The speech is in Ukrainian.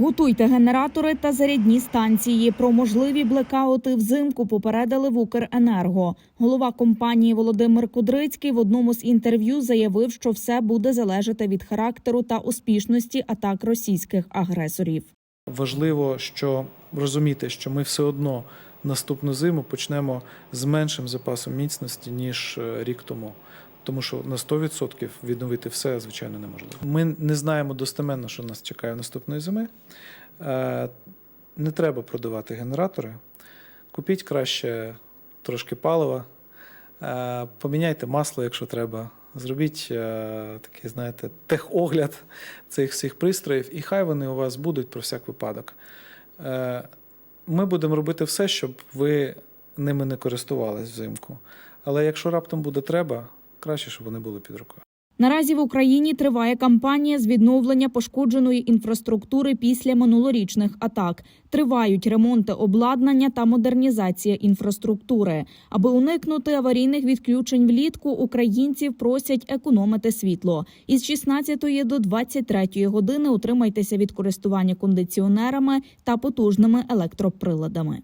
Готуйте генератори та зарядні станції. Про можливі блекаути взимку попередили в Укренерго. Голова компанії Володимир Кудрицький в одному з інтерв'ю заявив, що все буде залежати від характеру та успішності атак російських агресорів. Важливо, що розуміти, що ми все одно наступну зиму почнемо з меншим запасом міцності ніж е, рік тому. Тому що на 100% відновити все звичайно неможливо. Ми не знаємо достеменно, що нас чекає наступної зими. Е, Не треба продавати генератори. Купіть краще трошки палива, е, поміняйте масло, якщо треба. Зробіть е, такий, знаєте, техогляд цих всіх пристроїв, і хай вони у вас будуть про всяк випадок. Ми будемо робити все, щоб ви ними не користувались взимку. Але якщо раптом буде треба, краще, щоб вони були під рукою. Наразі в Україні триває кампанія з відновлення пошкодженої інфраструктури після минулорічних атак. Тривають ремонти обладнання та модернізація інфраструктури. Аби уникнути аварійних відключень влітку, українців просять економити світло. Із 16 до 23 години утримайтеся від користування кондиціонерами та потужними електроприладами.